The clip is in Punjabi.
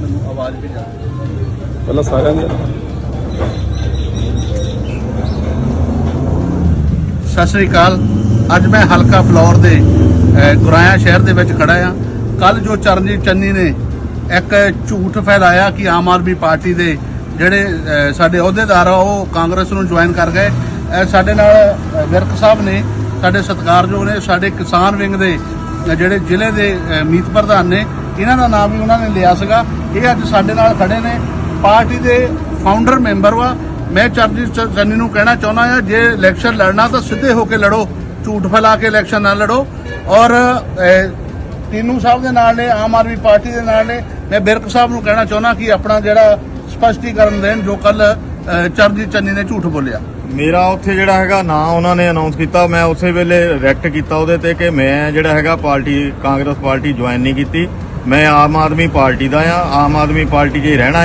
ਮੈਨੂੰ ਆਵਾਜ਼ ਵੀ ਜਾ ਪਹਿਲਾਂ ਸਾਰਿਆਂ ਦੇ। ਸਤਿ ਸ੍ਰੀ ਅਕਾਲ। ਅੱਜ ਮੈਂ ਹਲਕਾ ਫਲੌਰ ਦੇ ਗੁਰਾਇਆ ਸ਼ਹਿਰ ਦੇ ਵਿੱਚ ਖੜਾ ਆ ਕੱਲ ਜੋ ਚਰਨਜੀਤ ਚੰਨੀ ਨੇ ਇੱਕ ਝੂਠ ਫੈਲਾਇਆ ਕਿ ਆਮ ਆਦਮੀ ਪਾਰਟੀ ਦੇ ਜਿਹੜੇ ਸਾਡੇ ਅਹੁਦੇਦਾਰ ਆ ਉਹ ਕਾਂਗਰਸ ਨੂੰ ਜੁਆਇਨ ਕਰ ਗਏ। ਸਾਡੇ ਨਾਲ ਵਿਰਕ ਸਾਹਿਬ ਨੇ ਸਾਡੇ ਸਤਿਕਾਰਯੋਗ ਨੇ ਸਾਡੇ ਕਿਸਾਨ ਵਿੰਗ ਦੇ ਜਿਹੜੇ ਜ਼ਿਲ੍ਹੇ ਦੇ ਮੀਤ ਪ੍ਰਧਾਨ ਨੇ ਇਹਨਾਂ ਦਾ ਨਾਮ ਵੀ ਉਹਨਾਂ ਨੇ ਲਿਆ ਸੀਗਾ ਇਹ ਅੱਜ ਸਾਡੇ ਨਾਲ ਖੜੇ ਨੇ। ਪਾਰਟੀ ਦੇ ਫਾਊਂਡਰ ਮੈਂਬਰ ਵਾ। ਮੈਂ ਚਰਨਜੀਤ ਚੰਨੀ ਨੂੰ ਕਹਿਣਾ ਚਾਹੁੰਦਾ ਆ ਜੇ ਇਲੈਕਸ਼ਨ ਲੜਨਾ ਤਾਂ ਸਿੱਧੇ ਹੋ ਕੇ ਲੜੋ ਝੂਠ ਫੈਲਾ ਕੇ ਇਲੈਕਸ਼ਨ ਨਾ ਲੜੋ। ਔਰ ਅਹ, ਸਾਹਿਬ ਦੇ ਨਾਲ ਨੇ ਆਮ ਆਦਮੀ ਪਾਰਟੀ ਦੇ ਨਾਲ ਨੇ। ਮੈਂ ਬਿਰਕ ਸਾਹਿਬ ਨੂੰ ਕਹਿਣਾ ਚਾਹੁੰਦਾ ਕਿ ਆਪਣਾ ਜਿਹੜਾ ਸਪਸ਼ਟੀਕਰਨ ਦੇਣ ਜੋ ਕੱਲ ਚਰਨਜੀਤ ਚੰਨੀ ਨੇ ਝੂਠ ਬੋਲਿਆ। ਮੇਰਾ ਉੱਥੇ ਜਿਹੜਾ ਹੈਗਾ ਨਾਂ ਉਹਨਾਂ ਨੇ ਅਨਾਉਂਸ ਕੀਤਾ। ਮੈਂ ਉਸੇ ਵੇਲੇ ਰੈਕਟ ਕੀਤਾ ਉਹਦੇ ਤੇ ਕਿ ਮੈਂ ਜਿਹੜਾ ਹੈਗਾ ਪਾਰਟੀ ਕਾਂਗਰਸ ਪਾਰਟੀ ਜੁਆਇਨ ਨਹੀਂ ਕੀਤੀ। ਮੈਂ ਆਮ ਆਦਮੀ ਪਾਰਟੀ ਦਾ ਆ ਆਮ ਆਦਮੀ ਪਾਰਟੀ 'ਚ ਹੀ ਰਹਿਣਾ